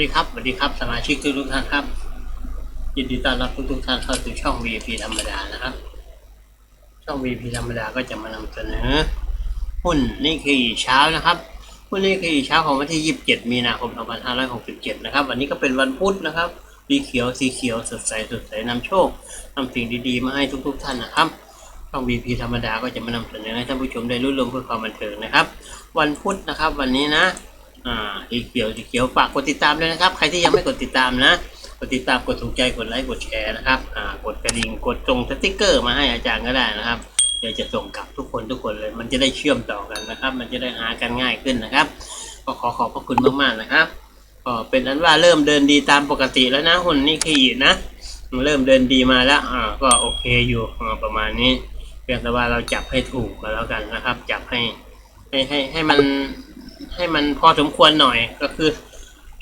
ดีครับสวัสดีครับสมาชิกทุกท่านครับ ยินดีต้อนรับทุกๆท่านเข้าสู่ช่อง VIP ธรรมดานะครับ ช่อง VIP ธรรมดาก็จะมานำเสนอหุ้นนี่คือเช้านะครับหุ้นนี่คือเช้าของวันที่ 27 มีนาคม 2567 นะครับ วันนี้ก็เป็นวันพุธนะครับสีเขียวสีเขียวสดใสสดใสนำโชคนำสิ่งดีๆมาให้ทุกๆท่านนะครับช่อง VP ธรรมดาก็จะมานำเสนอให้ท่านผู้ชมได้รู้รวมเพื่อความบันเทิงนะครับ วันพุธนะครับ วันนี้นะ อ่าสีเขียวสีเขียวฝากกดติดตามด้วยนะครับ ใครที่ยังไม่กดติดตามนะ กดติดตามกดถูกใจกดไลค์กดแชร์นะครับอ่ากดกระดิ่งกดส่งสติ๊กเกอร์มาให้อาจารย์ก็ได้นะครับเดี๋ยวจะส่งกลับทุกคนทุกคนเลย มันจะได้เชื่อมต่อกันนะครับ มันจะได้หากันง่ายขึ้นนะครับก็ขอขอบพระคุณมากๆนะครับก็เป็นอันว่าเริ่มเดินดีตามปกติแล้วนะหุ่นนี่ขีดนะ เริ่มเดินดีมาแล้วอ่าก็โอเคอยู่อ่าประมาณนี้เพียงแต่ว่าเราจับให้ถูกก็แล้วกันนะครับ จับให้ให้ให้ให้มัน ให้มันพอสมควรหน่อยก็คือ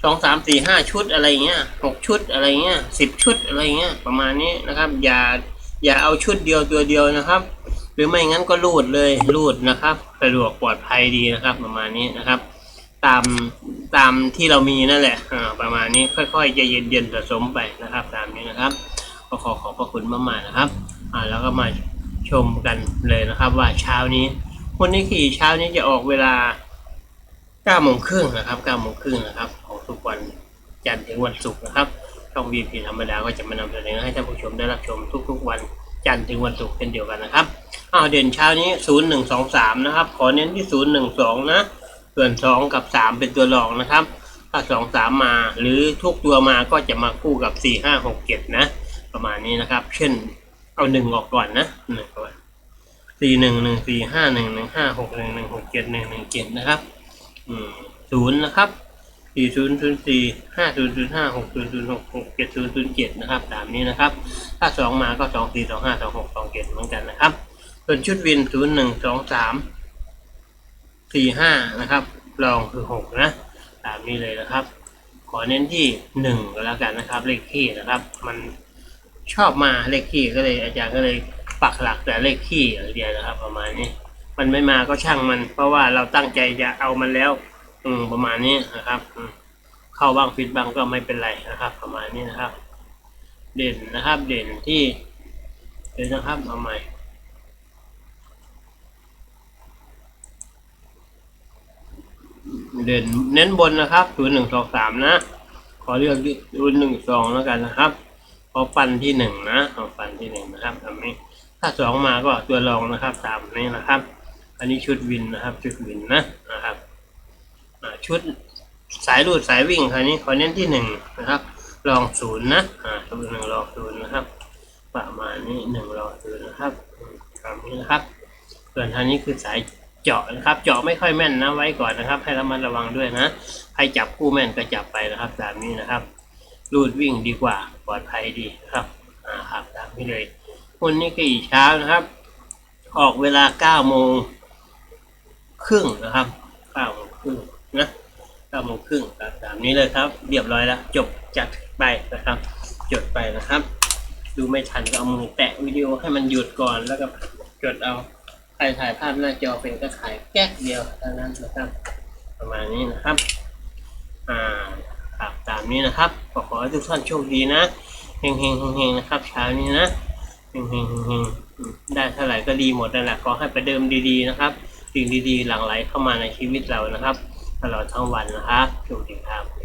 สองสามสี่ห้าชุดอะไรเงี้ยหกชุดอะไรเงี้ยสิบชุดอะไรเงี้ยประมาณนี้นะครับ อย่าอย่าเอาชุดเดียวตัวเดียวนะครับ หรือไม่งั้นก็รูดเลยรูดนะครับสะดวกปลอดภัยดีนะครับ ประมาณนี้นะครับ ตามตามที่เรามีนั่นแหละประมาณนี้ค่อยๆจะเย็นๆสะสมไปนะครับ ตามนี้นะครับก็ขอขอบพระคุณมากๆนะครับอ่าแล้วก็มาชมกันเลยนะครับ ว่าเช้านี้วันนี้ขี่เช้านี้จะออกเวลา 9โมงครึ่งนะครับ9โมงครึ่งนะครับของทุกวันจันทร์ถึงวันศุกร์นะครับช่อง VP ธรรมดาก็จะมานำเสนอให้ท่านผู้ชมได้รับชมทุกๆวันจันทร์ถึงวันศุกร์เช่นเดียวกันนะครับอ้าวเด่นเช้านี้0123นะครับ ขอเน้นที่012นะ ส่วน2กับ3เป็นตัวรองนะครับ ถ้า2 3มาหรือทุกตัวมาก็จะมาคู่กับ4 5 6 7นะ ประมาณนี้นะครับ เช่นเอาหนึ่งออกก่อนนะหนึ่งก่อนสี่หนึ่งหนึ่งสี่ห้าหนึ่งหนึ่งห้าหกหนึ่งหนึ่งหกเจ็ดหนึ่งหนึ่งเจ็ดนะครับ ศูนย์นะครับสี่ศูนย์ศูนย์สี่ห้าศูนย์ศูนย์ห้าหกศูนย์ศูนย์หกหกเจ็ดศูนย์ศูนย์เจ็ดนะครับตามนี้นะครับ ถ้าสองมาก็สองสี่สองห้าสองหกสองเจ็ดเหมือนกันนะครับ ส่วนชุดวินศูนย์หนึ่งสองสามสี่ห้านะครับรองคือหกนะตามนี้เลยนะครับ ขอเน้นที่หนึ่งก็แล้วกันนะครับ เลขที่นะครับ มันชอบมาเลขขี้ก็เลยอาจารย์ก็เลยปักหลักแต่เลขขี้อย่างเดียวนะครับ ประมาณนี้ มันไม่มาก็ช่างมัน เพราะว่าเราตั้งใจจะเอามันแล้ว อืมประมาณนี้นะครับอืเข้าบ้างฟิตบ้างก็ไม่เป็นไรนะครับ ประมาณนี้นะครับ เด่นนะครับ เด่นที่เด่นนะครับเอาใหม่เด่นเน้นบนนะครับศูนย์หนึ่งสองสามนะ ขอเลือกศูนหนึ่งสองแล้วกันนะครับพอฟันที่หนึ่งนะเอาฟันที่หนึ่งนะครับทำนี้ถ้าสองมาก็ตัวรองนะครับตามนี้นะครับ อันนี้ชุดวินนะครับ ชุดวินนะนะครับชุดสายรูดสายวิ่งคราวนี้ขอเน้นที่หนึ่งนะครับรองศูนย์นะอ่าชุดหนึ่งรองศูนย์นะครับ ประมาณนี้หนึ่งรองศูนย์นะครับตามนี้นะครับ ส่วนทางนี้คือสายเจาะนะครับ เจาะไม่ค่อยแม่นนะไว้ก่อนนะครับ ให้ระมัดระวังด้วยนะใครจับคู่แม่นก็จับไปนะครับตามนี้นะครับ รูดวิ่งดีกว่าปลอดภัยดีนะครับอ่าครับตามนี้เลยวันนี้ก็อีกเช้านะครับ ออกเวลาเก้าโมง ครึ่งนะครับเก้าโมงครึ่งนะเก้าโมงครึ่งครับตามนี้เลยครับเรียบร้อยแล้ว จบจัดไปนะครับ จดไปนะครับ ดูไม่ทันก็เอามือแตะวิดีโอให้มันหยุดก่อนแล้วก็จดเอาใครถ่ายภาพหน้าจอเป็นก็ถ่ายแก๊กเดียวเท่านั้นนะครับ ประมาณนี้นะครับอ่าครับตามนี้นะครับขอขอให้ทุกท่านโชคดีนะเฮงเฮงเฮงเฮงนะครับเช้านี้นะเฮงเฮงเฮงเฮงได้เท่าไหร่ก็ดีหมดนั่นแหละขอให้ประเดิมดีๆนะครับ สิ่งดีๆ หลั่งไหลเข้ามาในชีวิตเรานะครับ ตลอดทั้งวันนะครับโชคดีครับ